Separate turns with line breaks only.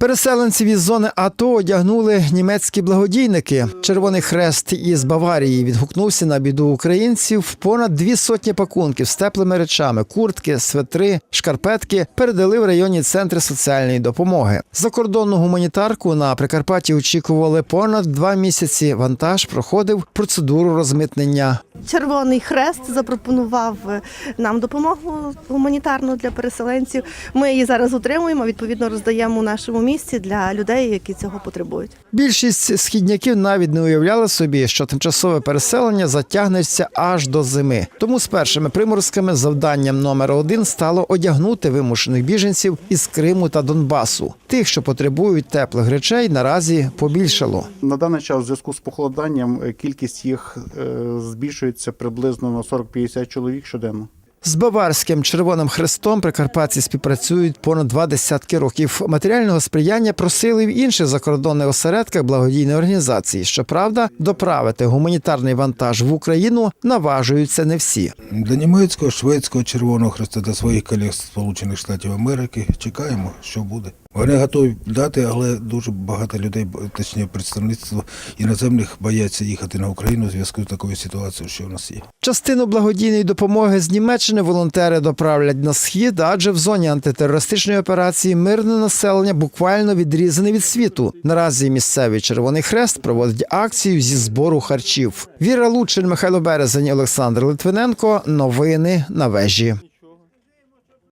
Переселенців із зони АТО одягнули німецькі благодійники. Червоний хрест із Баварії відгукнувся на біду українців. Понад дві сотні пакунків з теплими речами, куртки, светри, шкарпетки передали в районні центри соціальної допомоги. Закордонну гуманітарку на Прикарпатті очікували понад два місяці. Вантаж проходив процедуру розмитнення.
Червоний Хрест запропонував е, нам допомогу гуманітарну для переселенців. Ми її зараз отримуємо. Відповідно, роздаємо у нашому місці для людей, які цього потребують.
Більшість східняків навіть не уявляли собі, що тимчасове переселення затягнеться аж до зими. Тому з першими приморськими завданням номер один стало одягнути вимушених біженців із Криму та Донбасу. Тих, що потребують теплих речей, наразі побільшало.
На даний час, в зв'язку з похолоданням, е, кількість їх е, збільшується приблизно на 40-50 чоловік щоденно.
З Баварським Червоним Хрестом прикарпатці співпрацюють понад два десятки років. Матеріального сприяння просили в інших закордонних осередках благодійної організації. Щоправда, доправити гуманітарний вантаж в Україну наважуються не всі.
Для німецького, шведського Червоного Хреста та своїх колег з Сполучених Штатів Америки чекаємо, що буде. Вони готові дати, але дуже багато людей, точніше представництво іноземних бояться їхати на Україну у зв'язку з такою ситуацією, що в нас є.
Частину благодійної допомоги з Німеччини волонтери доправлять на схід, адже в зоні антитерористичної операції мирне населення буквально відрізане від світу. Наразі місцевий Червоний Хрест проводить акцію зі збору харчів. Віра Лучин, Михайло Березень, Олександр Литвиненко. Новини на вежі.